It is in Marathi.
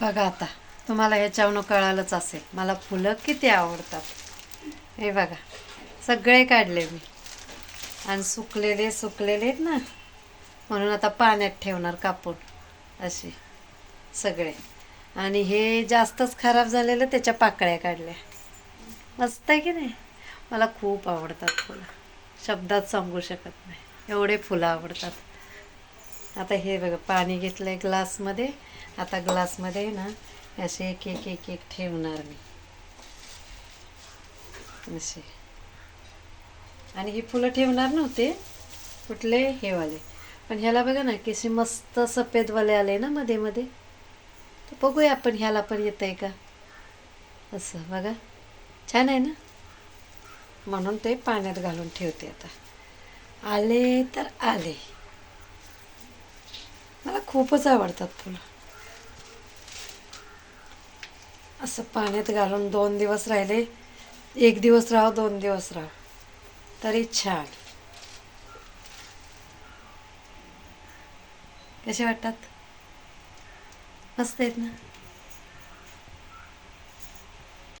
बघा आता तुम्हाला ह्याच्यावरून कळालंच असेल. मला फुलं किती आवडतात. हे बघा सगळे काढले मी. आणि सुकलेले सुकलेले आहेत ना म्हणून आता पाण्यात ठेवणार कापून असे सगळे. आणि हे जास्तच खराब झालेलं त्याच्या पाकळ्या काढल्या. मस्त आहे की नाही? मला खूप आवडतात फुलं. शब्दात सांगू शकत नाही. एवढे फुलं आवडतात. आता हे बघा पाणी घेतलं आहे ग्लासमध्ये. आता ग्लासमध्ये ना असे एक एक एक एक ठेवणार मी. असे. आणि ही फुलं ठेवणार नव्हते कुठले हे वाले. पण ह्याला बघा ना कसे मस्त सफेदवाले आले ना मध्ये मध्ये. तर बघूया आपण ह्याला पण येत आहे का? असं बघा. छान आहे ना? म्हणून ते पाण्यात घालून ठेवते आता. आले तर आले. खूपच आवडतात फुलं असं पाण्यात घालून दोन दिवस राहिले. एक दिवस राहो दोन दिवस राहो. तरी छान. कसे वाटतात? मस्त आहेत ना?